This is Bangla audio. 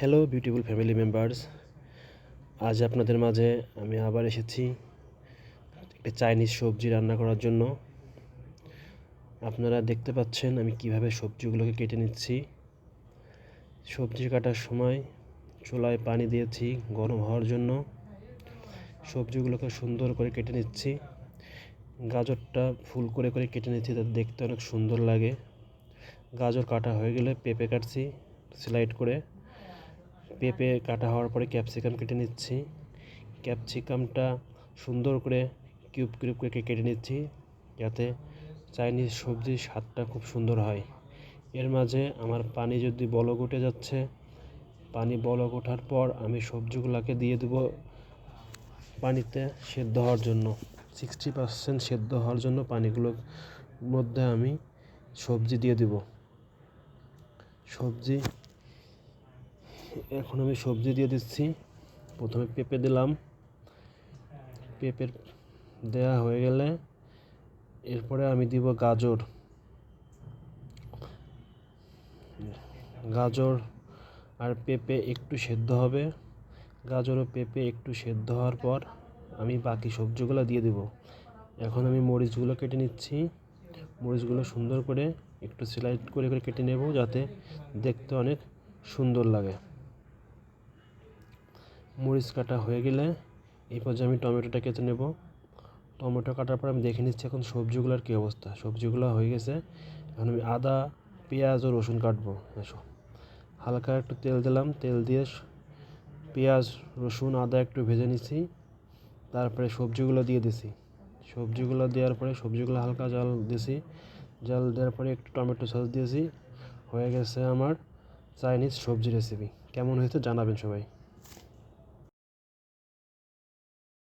হ্যালো বিউটিফুল ফ্যামিলি মেম্বার্স আজ আপনাদের মাঝে আমি আবার এসেছি একটা চাইনিজ সবজি রান্না করার জন্য। আপনারা দেখতে পাচ্ছেন আমি কীভাবে সবজিগুলোকে কেটে নিচ্ছি। সবজি কাটার সময় চুলায় পানি দিয়েছি গরম হওয়ার জন্য। সবজিগুলোকে সুন্দর করে কেটে নিচ্ছি। গাজরটা ফুল করে করে কেটে নিচ্ছি, তাতে দেখতে অনেক সুন্দর লাগে। গাজর কাটা হয়ে গেলে পেঁপে কাটছি স্লাইড করে। পেঁপে কাটা হওয়ার পরে ক্যাপসিকাম কেটে নিচ্ছি। ক্যাপসিকামটা সুন্দর করে কিউব কিউব করে কেটে নিচ্ছি যাতে চাইনিজ সবজির স্বাদটা খুব সুন্দর হয়। এর মাঝে আমার পানি যদি বলক উঠে যাচ্ছে, পানি বলক ওঠার পর আমি সবজিগুলোকে দিয়ে দেব পানিতে সেদ্ধ হওয়ার জন্য। সিক্সটি পার্সেন্ট সেদ্ধ হওয়ার জন্য পানিগুলোর মধ্যে আমি সবজি দিয়ে দেব। সবজি এখন আমি সবজি দিয়ে দিচ্ছি। প্রথমে পেঁপে দিলাম। পেঁপের দেয়া হয়ে গেলে এরপরে আমি দিব গাজর। গাজর আর পেঁপে একটু সেদ্ধ হবে। গাজর ও পেঁপে একটু সেদ্ধ হওয়ার পর আমি বাকি সবজিগুলো দিয়ে দেব। এখন আমি মরিচগুলো কেটে নিচ্ছি। মরিচগুলো সুন্দর করে একটু স্লাইড করে করে কেটে নেব যাতে দেখতে অনেক সুন্দর লাগে। মরিচ কাটা হয়ে গেলে এই পর্যায়ে আমি টমেটোটা কেটে নেব। টমেটো কাটার পর আমি দেখে নিচ্ছি এখন সবজিগুলোর কী অবস্থা। সবজিগুলো হয়ে গেছে। এখন আমি আদা, পেঁয়াজ ও রসুন কাটবো। এসো হালকা একটু তেল দিলাম। তেল দিয়ে পেঁয়াজ, রসুন, আদা একটু ভেজে নিচ্ছি। তারপরে সবজিগুলো দিয়ে দিছি। সবজিগুলো দেওয়ার পরে সবজিগুলো হালকা জল দিছি। জল দেওয়ার পরে একটু টমেটো সস দিয়েছি। হয়ে গেছে আমার চাইনিজ সবজি রেসিপি কেমন হয়েছে জানাবেন সবাই।